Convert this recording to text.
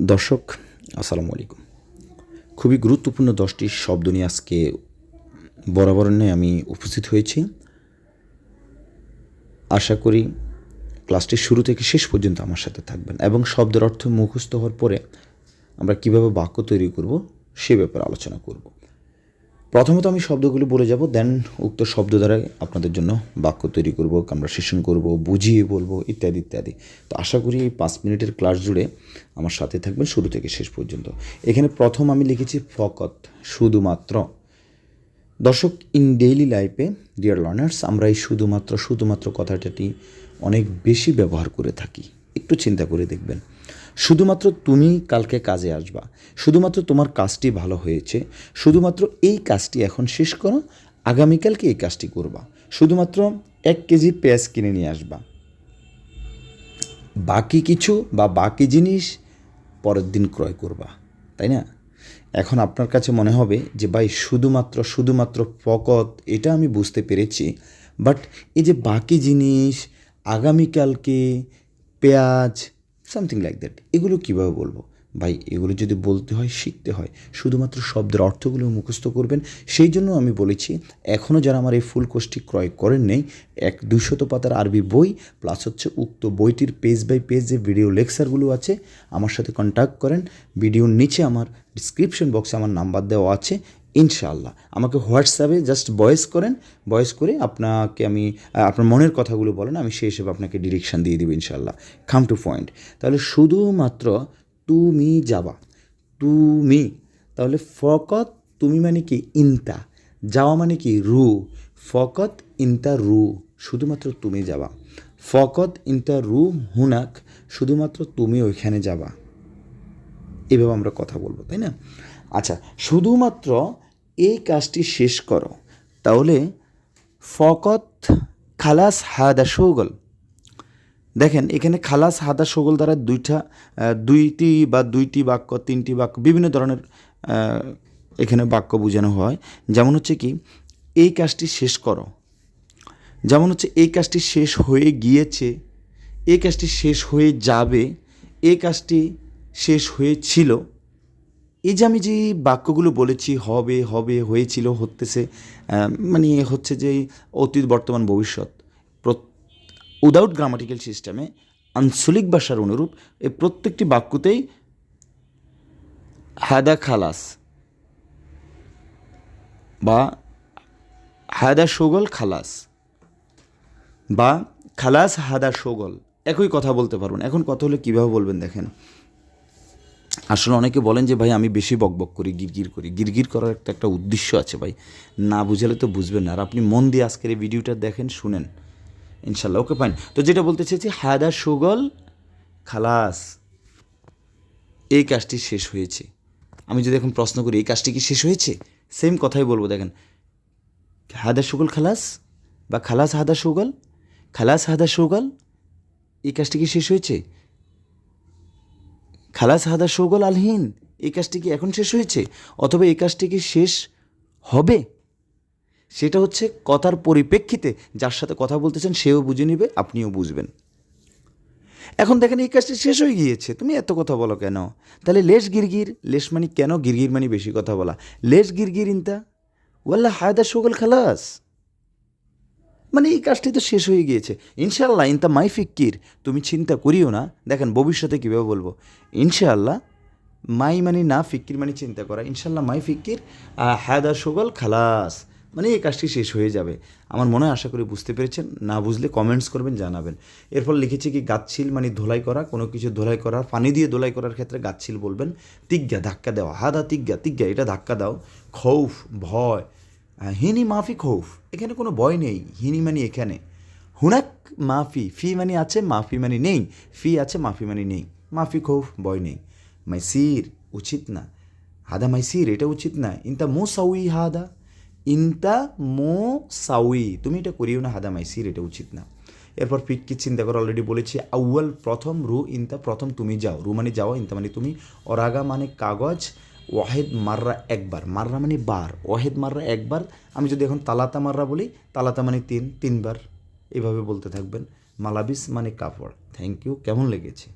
দর্শক, আসসালামু আলাইকুম। খুবই গুরুত্বপূর্ণ দশটি শব্দ নিয়ে আজকে বরাবর নিয়ে আমি উপস্থিত হয়েছি। আশা করি ক্লাসটির শুরু থেকে শেষ পর্যন্ত আমার সাথে থাকবেন এবং শব্দের অর্থ মুখস্থ হওয়ার পরে আমরা কীভাবে বাক্য তৈরি করব সে ব্যাপারে আলোচনা করব। প্রথমত আমি শব্দগুলি বলে যাব দেন উক্ত শব্দ দ্বারা আপনাদের জন্য বাক্য তৈরি করব কনভারসেশন করব, বুঝিয়ে বলব, ইত্যাদি ইত্যাদি। তো আশা করি এই পাঁচ মিনিটের ক্লাস জুড়ে আমার সাথে থাকবেন শুরু থেকে শেষ পর্যন্ত। এখানে প্রথম আমি লিখেছি ফকত, শুধুমাত্র। দর্শক ইন ডেইলি লাইফে ডিয়ার লার্নার্স আমরা এই শুধুমাত্র শুধুমাত্র কথাটাটি অনেক বেশি ব্যবহার করে থাকি। একটু চিন্তা করে দেখবেন। শুধুমাত্র তুমি কালকে কাজে আসবা। শুধুমাত্র তোমার কাজটি ভালো হয়েছে। শুধুমাত্র এই কাজটি এখন শেষ করো। আগামীকালকে এই কাজটি করবা। শুধুমাত্র এক কেজি পেঁয়াজ কিনে নিয়ে আসবা। বাকি কিছু বা বাকি জিনিস পরের দিন ক্রয় করবা, তাই না? এখন আপনার কাছে মনে হবে যে, ভাই, শুধুমাত্র শুধুমাত্র ফকত, এটা আমি বুঝতে পেরেছি। বাট এই যে বাকি জিনিস, আগামীকালকে পেঁয়াজ সামথিং লাইক দ্যাট এগুলো কীভাবে বলব? ভাই, এগুলো যদি বলতে হয়, শিখতে হয়, শুধুমাত্র শব্দের অর্থগুলো মুখস্থ করবেন, সেই জন্য আমি বলেছি এখনও যারা আমার এই ফুল কোর্সটি ক্রয় করেন নেই, এক দুশত পাতার আরবি বই প্লাস হচ্ছে উক্ত বইটির পেজ বাই পেজ যে ভিডিও লেকচারগুলো আছে, আমার সাথে কন্ট্যাক্ট করেন ভিডিওর নিচে আমার ডিসক্রিপশন বক্সে আমার নাম্বার দেওয়া আছে ইনশাআল্লাহ। আমাকে হোয়াটসঅ্যাপে জাস্ট ভয়েস করেন ভয়েস করে আপনাকে আমি আপনার মনের কথাগুলো বলেন, আমি সেই হিসেবে আপনাকে ডিরেকশান দিয়ে দেবো ইনশাআল্লাহ। কাম টু পয়েন্ট তাহলে শুধুমাত্র তুমি যাবা, তুমি, তাহলে ফকত তুমি মানে কি ইনতা, যাওয়া মানে কি রু, ফকত ইনতা রু, শুধুমাত্র তুমি যাবা। ফকত ইনতা রু হুনাক, শুধুমাত্র তুমি ওইখানে যাবা। এভাবে আমরা কথা বলব, তাই না? আচ্ছা শুধুমাত্র এই কাজটি শেষ করো। তাহলে ফকত খালাস হাদা সৌগল দেখেন, এখানে খালাস হাদা সগল দ্বারা দুইটা দুইটি বা দুইটি বাক্য, তিনটি বাক্য, বিভিন্ন ধরনের এখানে বাক্য বোঝানো হয়। যেমন হচ্ছে কি, এই কাজটি শেষ করো। যেমন হচ্ছে, এই কাজটি শেষ হয়ে গিয়েছে, এই কাজটি শেষ হয়ে যাবে, এই কাজটি শেষ হয়েছিল এই যে আমি যে বাক্যগুলো বলেছি, হবে হবে, হয়েছিল, হতেছে মানে হচ্ছে যে অতীত, বর্তমান, ভবিষ্যৎ উইদাউট গ্রামাটিক্যাল সিস্টেমে আঞ্চলিক ভাষার অনুরূপ এই প্রত্যেকটি বাক্যতেই হাদা খালাস বা হাদা সোগল খালাস বা খালাস হাদা সগল। একই কথা বলতে পারবেন। এখন কথা হলে কীভাবে বলবেন দেখেন। আসলে অনেকে বলেন যে, ভাই, আমি বেশি বকবক করি, গিরগির করি। গিরগির করার একটা একটা উদ্দেশ্য আছে, ভাই। না বুঝালে তো বুঝবেন না। আর আপনি মন দিয়ে আজকের এই ভিডিওটা দেখেন, শুনেন। ইনশাল্লাহ, ওকে, ফাইন। তো যেটা বলতে চেয়েছি হায়দা সুগল, খালাস, এই কাজটি শেষ হয়েছে। আমি যদি এখন প্রশ্ন করি, এই কাজটি কি শেষ হয়েছে? সেম কথাই বলব, দেখেন। হায়দা সুগল, খালাস বা খালাস হাদা সুগল, খালাস হাদা সুগল, এই কাজটি কি শেষ হয়েছে? খালাস হাদা সৌগল আলহীন, এই কাজটি কি এখন শেষ হয়েছে? অথবা এই কাজটি কি শেষ হবে? সেটা হচ্ছে কথার পরিপ্রেক্ষিতে যার সাথে কথা বলতেছেন সেও বুঝে নেবে, আপনিও বুঝবেন। এখন দেখেন এই কাজটি শেষ হয়ে গিয়েছে। তুমি এত কথা বলো কেন? তাহলে লেশ গিরগির, লেশ মানে কেন গিরগির মানে বেশি কথা বলা? লেশ গিরগির ইনতা? ওয়াল্লা হায়দা সগল খালাস। মানে এই কাজটি তো শেষ হয়ে গিয়েছে। ইনশাল্লাহ ইনতা মাই ফিক্কির তুমি চিন্তা করিও না। দেখেন, ভবিষ্যতে কীভাবে বলব? ইনশাআল্লাহ, মাই মানে না ফিক্কির মানে চিন্তা করা। ইনশাল্লাহ মাই ফিক্কির হায়দা সগল খালাস। মানে এই কাজটি শেষ হয়ে যাবে। আমার মনে হয়, আশা করি বুঝতে পেরেছেন। না বুঝলে কমেন্টস করবেন, জানাবেন। এরপর লিখেছি কি, গাছছিল মানে ধোলাই করা, কোনো কিছু ধোলাই করা, পানি দিয়ে ধোলাই করার ক্ষেত্রে গাছছিল বলবেন তিজ্ঞা ধাক্কা দেওয়া। হাদা তিজ্ঞা তিজ্ঞা এটা ধাক্কা দাও। খৌফ, ভয় হিনি মাফি খৌফ। এখানে কোনো ভয় নেই, হিনি মানে এখানে। হুনাক মাফি, ফি মানে আছে, মাফি মানে নেই। ফি আছে, মাফি মানে নেই। মাফি খৌফ, ভয় নেই। মাইসির উচিত না। হাদা মাইসির, এটা উচিত না। ইনতা মো সাউই হাদা। ইনতা মো সাউই। তুমি এটা করিও না, হাদা মাইসির, এটা উচিত না। এরপর ফিক্কি চিন্তা করে অলরেডি বলেছি, আউয়াল প্রথম রু, ইনতা প্রথম তুমি যাও। রু মানে যাও, ইনতা মানে তুমি। অরাগা মানে কাগজ ওয়াহেদ মাররা একবার। মাররা মানে বার। ওয়াহেদ মাররা একবার। আমি যদি এখন তালাতা মাররা বলি, তালাতা মানে তিন, তিনবার। এভাবে বলতে থাকবেন। মালাবিস মানে কাপড় থ্যাংক ইউ কেমন লেগেছে?